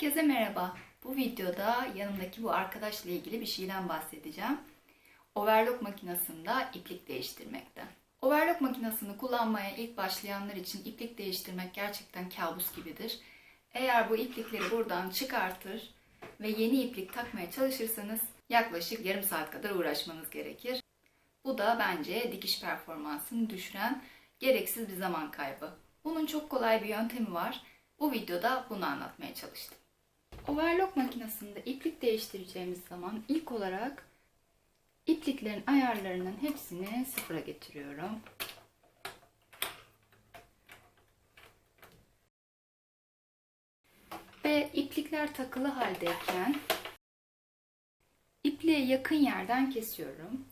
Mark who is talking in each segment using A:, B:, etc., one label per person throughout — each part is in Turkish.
A: Herkese merhaba. Bu videoda yanımdaki bu arkadaşla ilgili bir şeyden bahsedeceğim. Overlock makinesinde iplik değiştirmekten. Overlock makinesini kullanmaya ilk başlayanlar için iplik değiştirmek gerçekten kabus gibidir. Eğer bu iplikleri buradan çıkartır ve yeni iplik takmaya çalışırsanız yaklaşık yarım saat kadar uğraşmanız gerekir. Bu da bence dikiş performansını düşüren gereksiz bir zaman kaybı. Bunun çok kolay bir yöntemi var. Bu videoda bunu anlatmaya çalıştım. Overlock makinesinde iplik değiştireceğimiz zaman ilk olarak ipliklerin ayarlarının hepsini sıfıra getiriyorum. Ve iplikler takılı haldeyken ipliğe yakın yerden kesiyorum.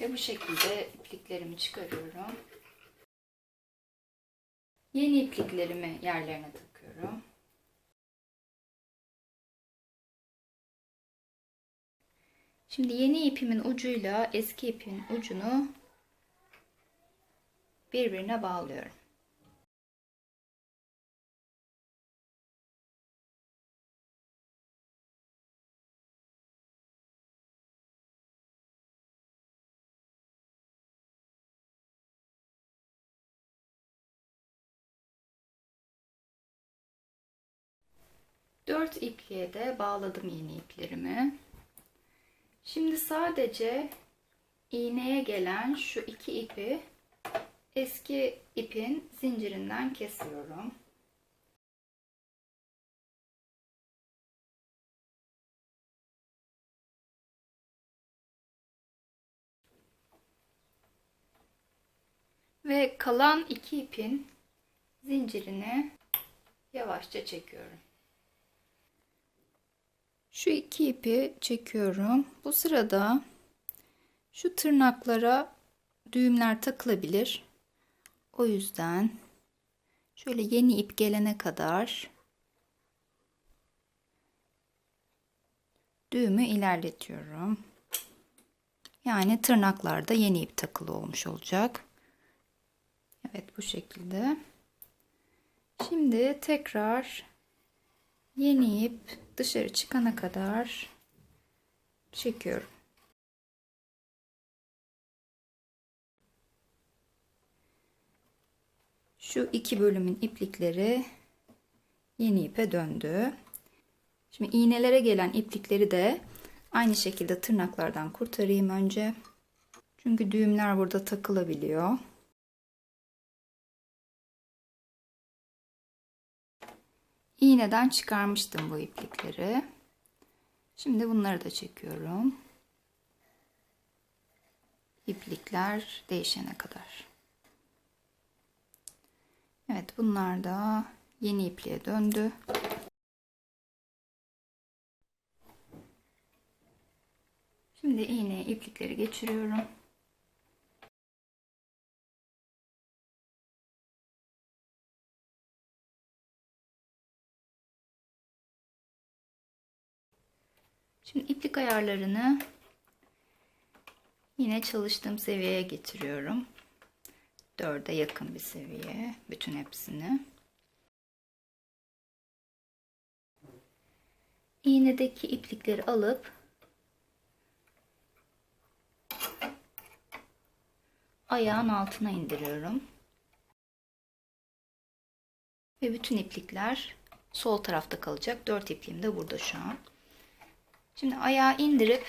A: Ve bu şekilde ipliklerimi çıkarıyorum. Yeni ipliklerimi yerlerine takıyorum. Şimdi yeni ipimin ucuyla eski ipin ucunu birbirine bağlıyorum. Dört ipliğe de bağladım yeni iplerimi. Şimdi sadece iğneye gelen şu iki ipi eski ipin zincirinden kesiyorum. Ve kalan iki ipin zincirini yavaşça çekiyorum. Şu iki ipi çekiyorum. Bu sırada şu tırnaklara düğümler takılabilir. O yüzden şöyle yeni ip gelene kadar düğümü ilerletiyorum. Yani tırnaklarda yeni ip takılı olmuş olacak. Evet bu şekilde. Şimdi tekrar yeni ip dışarı çıkana kadar çekiyorum. Şu iki bölümün iplikleri yeni ipe döndü. Şimdi iğnelere gelen iplikleri de aynı şekilde tırnaklardan kurtarayım önce. Çünkü düğümler burada takılabiliyor. İğneden çıkarmıştım bu iplikleri. Şimdi bunları da çekiyorum. İplikler değişene kadar. Evet bunlar da yeni ipliğe döndü. Şimdi iğneye iplikleri geçiriyorum. Şimdi iplik ayarlarını yine çalıştığım seviyeye getiriyorum. 4'e yakın bir seviye. Bütün hepsini. İğnedeki iplikleri alıp ayağın altına indiriyorum. Ve bütün iplikler sol tarafta kalacak. 4 ipliğim de burada şu an. Şimdi ayağı indirip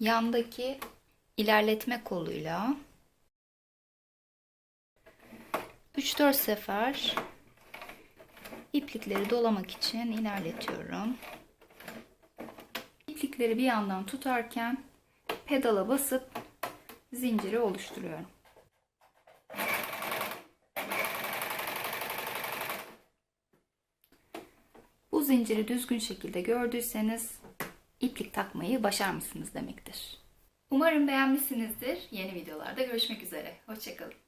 A: yandaki ilerletme koluyla 3-4 sefer iplikleri dolamak için ilerletiyorum. İplikleri bir yandan tutarken pedala basıp zinciri oluşturuyorum. Bu zinciri düzgün şekilde gördüyseniz iplik takmayı başarmışsınız demektir. Umarım beğenmişsinizdir. Yeni videolarda görüşmek üzere. Hoşçakalın.